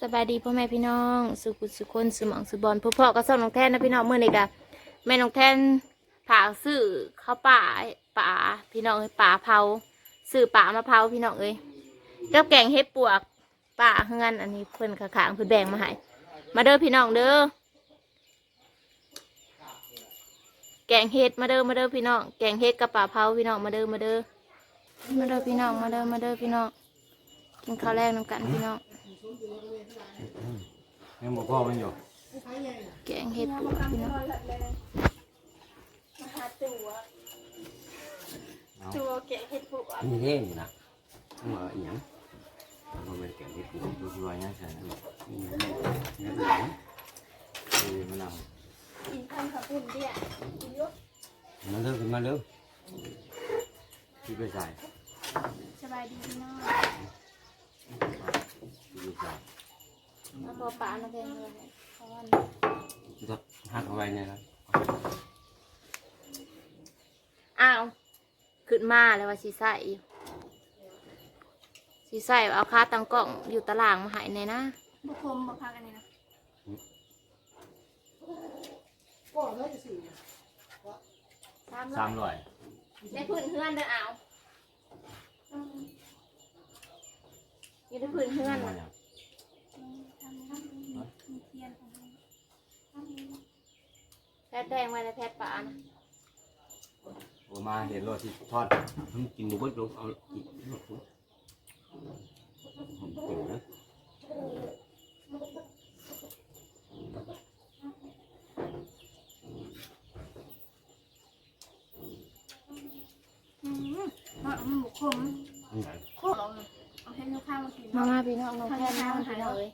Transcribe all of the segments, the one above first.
สบายดีพ่อแม่พี่น้อง สุขุสุคนสมองสุบอลพ่อพ่อก็ส่งน้องแทนนะพี่น้องเมื่อนี้กะแม่น้องแทนผ่าซื้อข้าวป่าป่าพี่น้องเอ้ยป่าเผาซื้อป่ามาเผาพี่น้องเอ้ยกับแกงเห็ดปวกป่าเฮือนอันนี้เพิ่นขางเพิ่นแบ่งมาให้มาเด้อพี่น้องเด้อแกงเห็ดมาเด้อมาเด้อพี่น้องแกงเห็ดกับป่าเผาพี่น้องมาเด้อมาเด้อมาเด้อพี่น้องมาเด้อมาเด้อพี่น้องกินข้าวแรกน้ำกันพี่น้อง ยังบอกพ่อมันอยู่แกงเห็ดปวกพี่น้องเอาตัวแกงเห็ดปวกนี่เท่นี่นะมันว่าอีหยังมันเป็นแกงที่ปลูกดูที่ว่าเนี่ยใช่ไหมนี่เนี่ยเนี่ยเนี่ยคือมันเอากินข้าวขับปุ่นเดี่ยกินเยอะมาเริ่มมาเริ่มที่ไปใส่สบายดีพี่น้องที่ไปใส่ เอาพอปลามาแกงเลยเพราะว่าที่ทับหักเอาไว้เนี่ยนะอ้าวขึ้นมาแล้วว่าสีใส่สีใส่เอาคาตังกล่องอยู่ตารางมาใหายในนะบุคมบุพักอันนี้นะสามร้อยในพื้นเฮือนเด้อเอา อยู่ในพื้นเฮือนมาน่ะเนี่ยทำทำมีเทียนของมันแพทย์แดงไว้ในแพทย์ปลานะโอมาเห็นรถที่ทอดมันกินบุบลงเอาอีกรถผมเก่งนะอืมมันมันบุคมนี่ เลย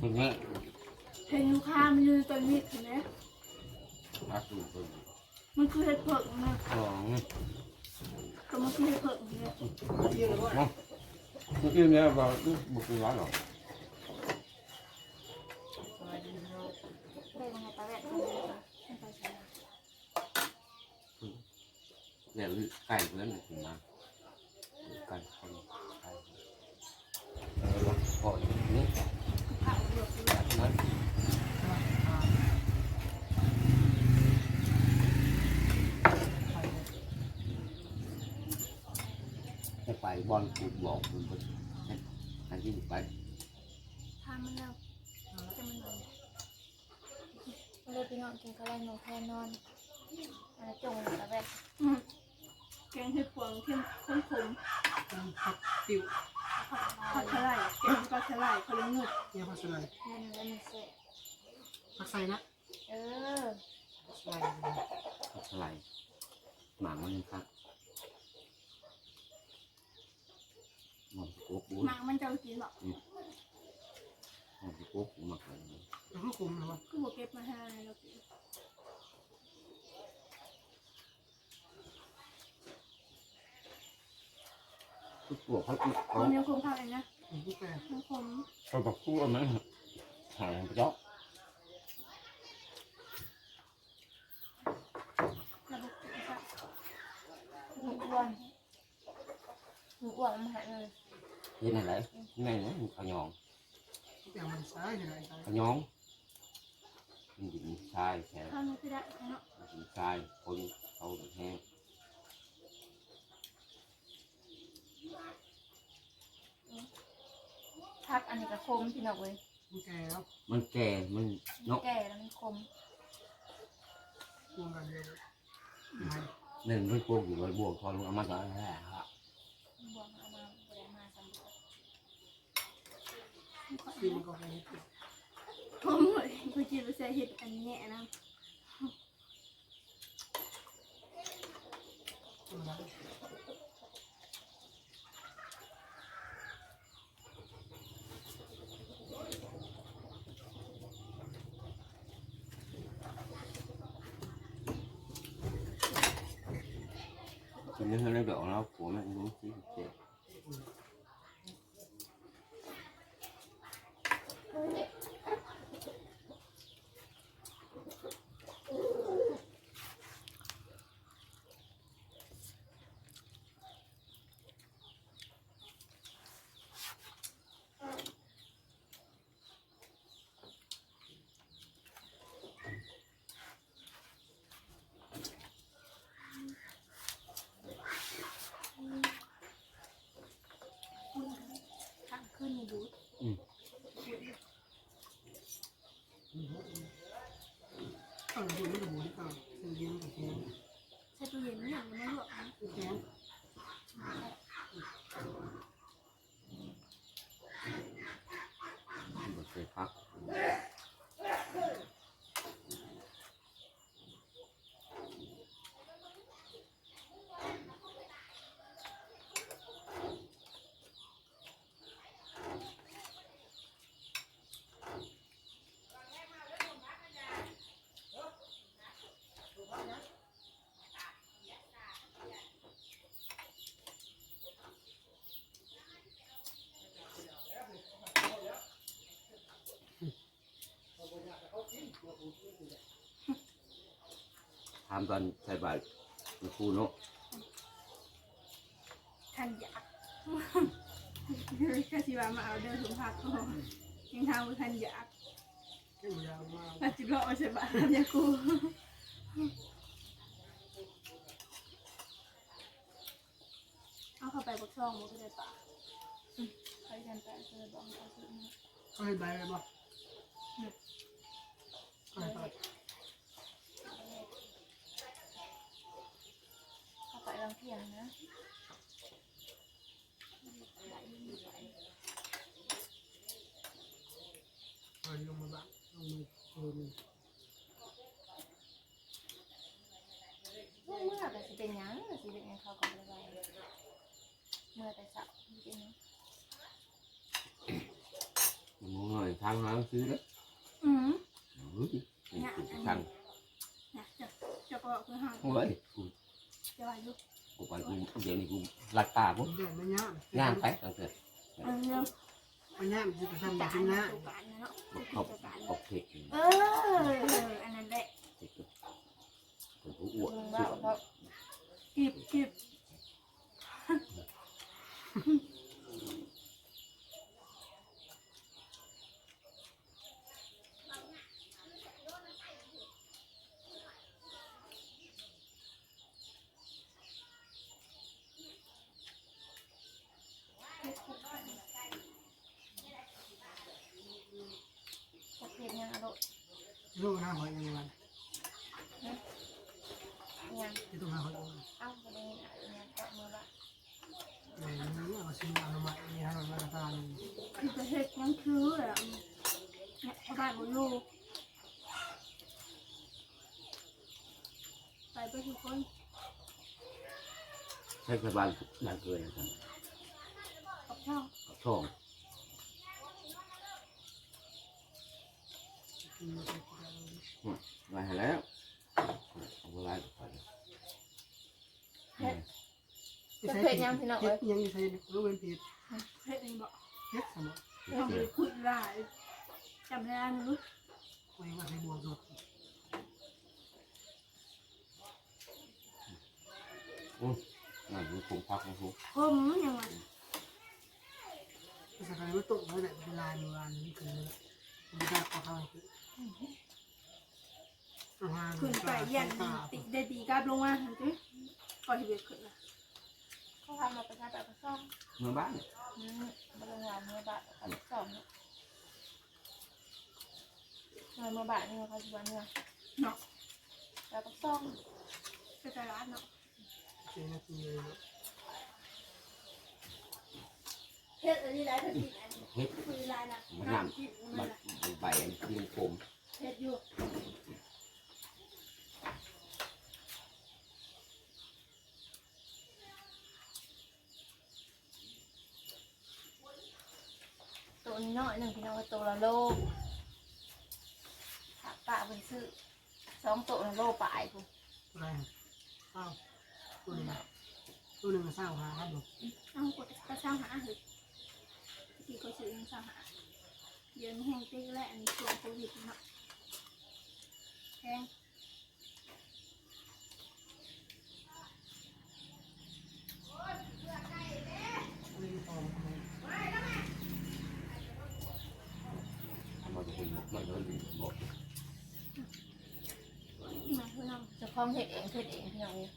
นี่แม่ให้ลูกค้ามันยืนต้นมิดเห็นไหมอาสูตัวมันคือเห็ดเผิกนะสองก็มันคือเห็ดเผิกเนี่ยเมื่อกี้เนี่ยว่าลูกบุกร้านหรอได้มาให้ตาแวดเนี่ยไก่เพื่อนถึงมาไก่คนไก่พออย่างนี้ ข้าวเดือด นั้นจะไป บอลกูบอกคุณอันที่ไปทำมันแล้วจะมันนอนมาเลยพี่น้องกินข้าวแรงนองแพทย์นอนอันนั้นจงตาแวดอืมแกงเห็ดพวงเข้มข้นขมผักติวผัดทลายแกงผัดทลายเขาเลยเงือกเยี่ยผักสลัดนั่นแล้วมันเสร็จผักใส่นะเออใส่อะไรหมามันครับ หมดโป๊กบุ้หนังมันจะเอากินหรอกหมดโป๊กมาขายแล้วก็กลมนะวะคือบุเก็บมาให้เรากินทุกตัวเขาคเขานเดียวคงพักเลยนะลูกแก่มันขมเขาบอกคู่อันนั้นหายไปแล้วระบบกินค่ะหมูอ้วนหมูอ้วนมาใหายเลย ที่ไหนเลยแม่เนี่ยขยองทุกอย่างมันใส่ยังไงใส่ขยองมันหญิงชายแขนข้าวนี้คือได้เนาะหญิงชายคนเขาแห้งพักอันนี้ก็คมพี่น้องเลยลูกแก่แล้วมันแก่มันเนาะแก่แล้วมันคมกลมกันเลยหนึ่งมันโป๊กอยู่บนบวกพอลงเอามาต่อแล้วฮะบวมเอามาแบ่มาสำรวจ กินก็ไปนิดผมหมดกูจีบใส่เห็ดอันนี้นะธรรมดาคนนี้เขาเรียกดอกแล้วผัวแม่รู้สิเจ็บ เอาหนูไม่ถูกที่เก่าซื้อเย็นกับแกง ใส่ตู้เย็นเนี่ยมันไม่ลวกนะ แกง บ่เคยพัก ทำตอนใส่บาตรมันครูเนาะทันอยากก็สิว่ามาเอาเดินถุงผักก็ยังทำทันอยากแค่ยาวมากถ้าจิบเลาะเอาใส่บาตรทำยากูเอาเข้าไปบักช่องมันก็ได้ปะใครกันไปก็เลยบอกเขาซื้อมาก็ให้ใบเลยบ่ก็ให้ใบ เข้าไป ลองเที่ยงนะเอาลงมาบ้างลงมาโดนเมื่อเมื่อแต่สิเป็นหยังแต่สิเป็นหยังเขาก็บ่ได้ว่าเมื่อแต่เช้าจริงๆนะมันงงหน่อยทางหาซื้อแล้วอืมเฮ้ยนี่คือทางนะจะจะก็คือห้ามโอ้ยกูจะว่าอยู่ กูไปกูเดี๋ยวนี้กูลัดตาผปุ๊บมเดินไม่ย่างย่างไปตั้งแต่เออเรื่องไม่ย่างจะไปทำแบจาบนนี้นะนะตุการนะเนาะเขาตุการเขาเทคเอออันนั้นแหละเทคคนผู้อ้วนมึงว่าเพราะกิบกิบ พวกเพชรยังอร่อย ลูกหน้าหอยยังไงยังที่ต้องหาหอยยังไงเอ้าบ่ได้ยินอะไรยังก็เมื่อว่าเออนี่เอาซื้อเอามานี่ให้มันมาตานี่คือประเทศยังคือแบบเนี่ยชาวบ้านบนลูกไปไปทุกคนใช้กระบาลนานเกินนะครับกับช่องกับช่อง กินมาเป็น มาหาแล้วเอาเวลาไปยังยังใช้รู้เป็นผิดเพชรเองบอกเฮ็ดสมองทำเลยคุยได้จำได้นะลูกไม่ว่าใช้บวกสดนั่นคือผมพักของผมคมยังไงภาษาไทยว่าตกไว้แบบเวลาเวลานี้คือไม่ได้ก็เข้าคือ ขึ้นไปยันติได้ดีกราบลงมาเห็นไหมก่อนที่จะขึ้นนะเขาทำมาประชาแบบซ่องเมื่อบ้านอืมบ่ได้ว่าเมื่อบาทกับซ่องเนี่ยเมื่อบาทนี่เขาสิว่าเนี่ยเนาะแล้วก็ซ่องไปตลาดเนาะเจนาทีเลยเฮ็ดอันนี้ได้ถึงกินอันนี้เฮ็ดคุยลายนะมันน้ำน้ำกินมัมันนนะใบอันที่มันคมเฮ็ดอยู่ นี้น้อยหนึ่งพี่น้องก็ตัวละโลถ้าป้าเป็นซื้อสองตัวละโลปลายคุณอะไรเศร้าตัวหนึ่งตัวหนึ่งเศร้าหาครับผมเอากดกระช่างหาหรือที่ก็ซื้อยังช่างหาเดี๋ยวนี้แห้งติ๊กและอันนี้ช่วงโควิดเนาะแพง ไม่พอ มันจะเป็นมันจะเป็นบอก มาเพื่อน เจะคล้า ของเห็ดเองเห็ดเองพี่น้องเอ้ย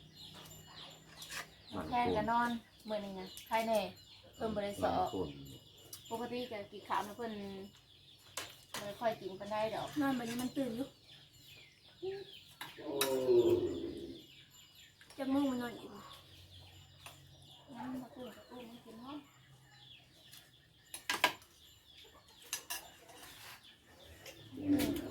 มันแทนโคกันนนอนเมื่อนี้นะใครแน่เพิ่มบริมัษันทโคนปกติก็กินข้าวนะเพิ่นไม่ค่อยกินปานใดดอกนอนแบบนี้มันตื่นอยู่จะมุ่งมันนอนอีกงั้นมาตื่นกับตู้มันกินห้องเ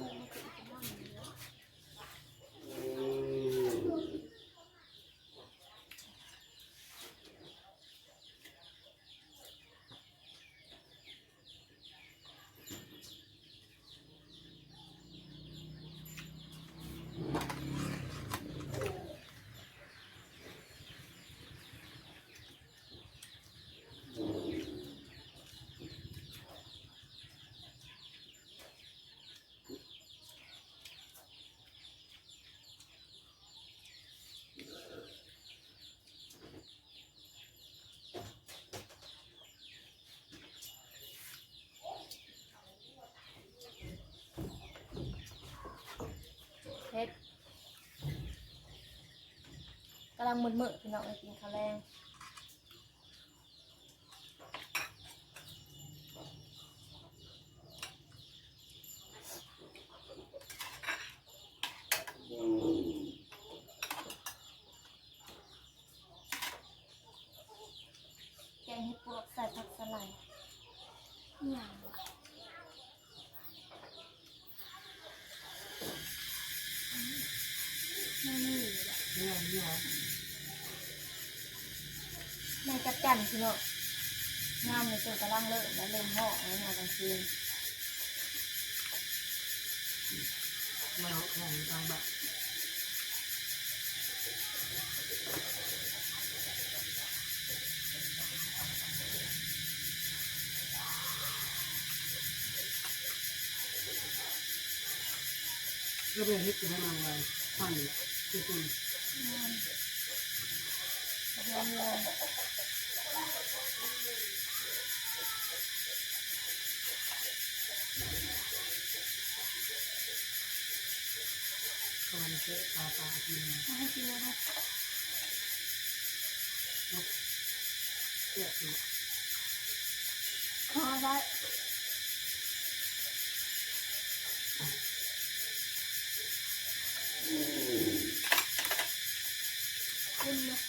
ำลังมึนๆพี่น้องเลยกินข้าวแรง แกงเห็ดปวกใส่ผักสลัด อย่างวะไม่มีเลยอะ เนี่ยเนี่ย แม่จับจันพี่น้องามเลยจนกำลังเลิกแล้วเล่นห้อแล้วนอนกลางคืนมาเอาของกลางแบบก็เป็นเฮ็ดจะให้มาไว้ฟังอยู่ที่คุณงามเรื่องเรื่องกำลังเจอปลาปลาทีนึงมาให้กิน นะคะเจ็บอยู่ขอได้ขึ้นเลย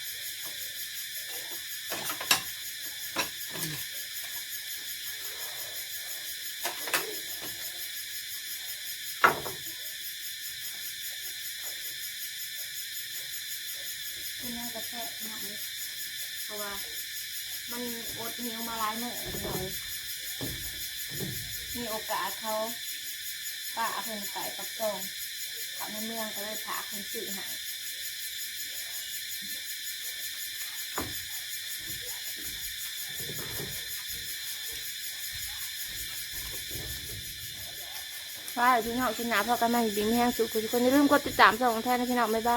คุณยังกระแทกมากเลยเพราะว่า มันอดหิวมาหลายมื้อเลยมีโอกาสเขาป้าเพิ่นไปปักจองเขาในเมืองก็เลยพาเพิ่นซื้อให้ว่าพี่น้องกินหนาพอกันมาอยู่ดีไม่แห้งสุขทุกคนอย่าลืมกดติดตามส่องแทนนะพี่น้องบ๊ายบาย